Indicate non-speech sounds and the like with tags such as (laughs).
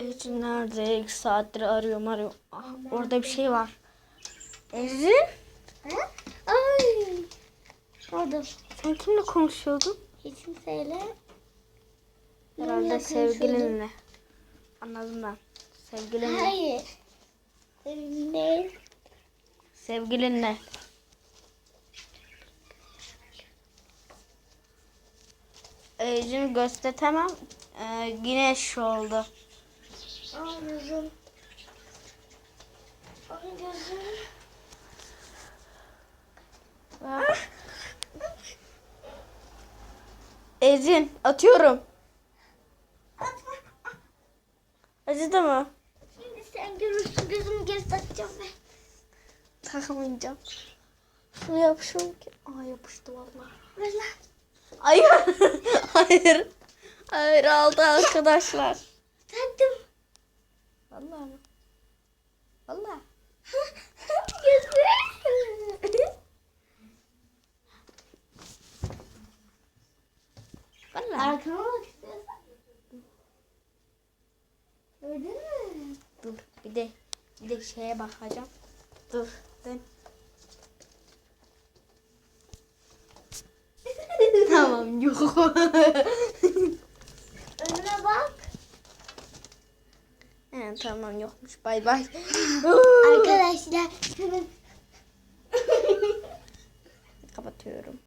Ecin nerede? İki saattir arıyorum arıyorum. Ah, orada bir şey var. Ecin? Ha? Ay. Orada Sen kimle konuşuyordun? hiç kimseyle Herhalde sevgilinle. Anladım ben. Sevgilinle. Hayır. Ne? Sevgilinle. Ecin gösteremem. Ee, güneş oldu. Ay gözüm. Ay gözüm. Ecin atıyorum. Acıdı mı? Şimdi sen görürsün gözümü geri takacağım ben. Takmayacağım. Şunu yapışım ki. Aa yapıştı vallahi. Ver lan. Hayır. (laughs) Hayır. Hayır aldı arkadaşlar. Taktım. Vallahi mı? Vallahi. Vallahi. Arkama bak istiyorsan. Gördün mü? Dur bir de bir de şeye bakacağım. Dur. Dön. (laughs) tamam yok. (laughs) Önüne bak. He, tamam yokmuş. Bay bay. Arkadaşlar Kapatıyorum.